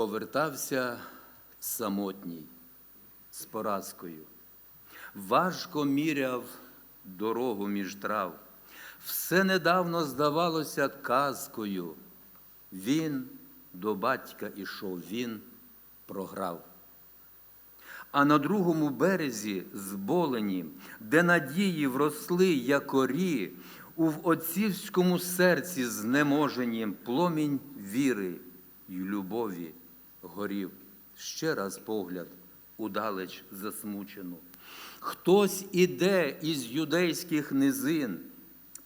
повертався самотній з поразкою. Важко міряв дорогу між трав. Все недавно здавалося казкою. Він до батька ішов, він програв. А на другому березі зболені, де надії вросли якорі, у в отцівському серці знеможені пломінь віри й любові горів. Ще раз погляд удалеч засмучену. Хтось іде із юдейських низин,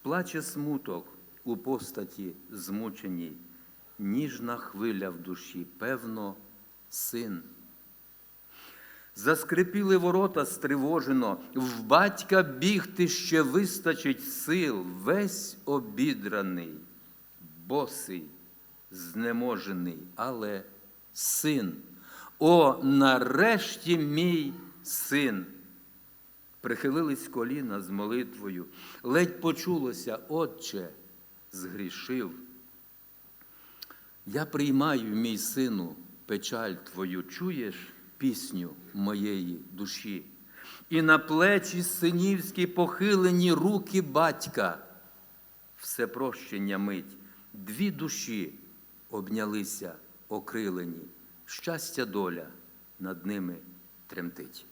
плаче смуток у постаті змученій, ніжна хвиля в душі, певно, син. Заскрипіли ворота стривожено, в батька бігти ще вистачить сил, весь обідраний, босий, знеможений, але син. О, нарешті мій син. Прихилились коліна з молитвою, ледь почулося, Отче, згрішив. Я приймаю, мій сину, печаль твою, чуєш пісню моєї душі, і на плечі синівські похилені руки батька, все прощення мить, дві душі обнялися окрилені, щастя доля над ними тремтить.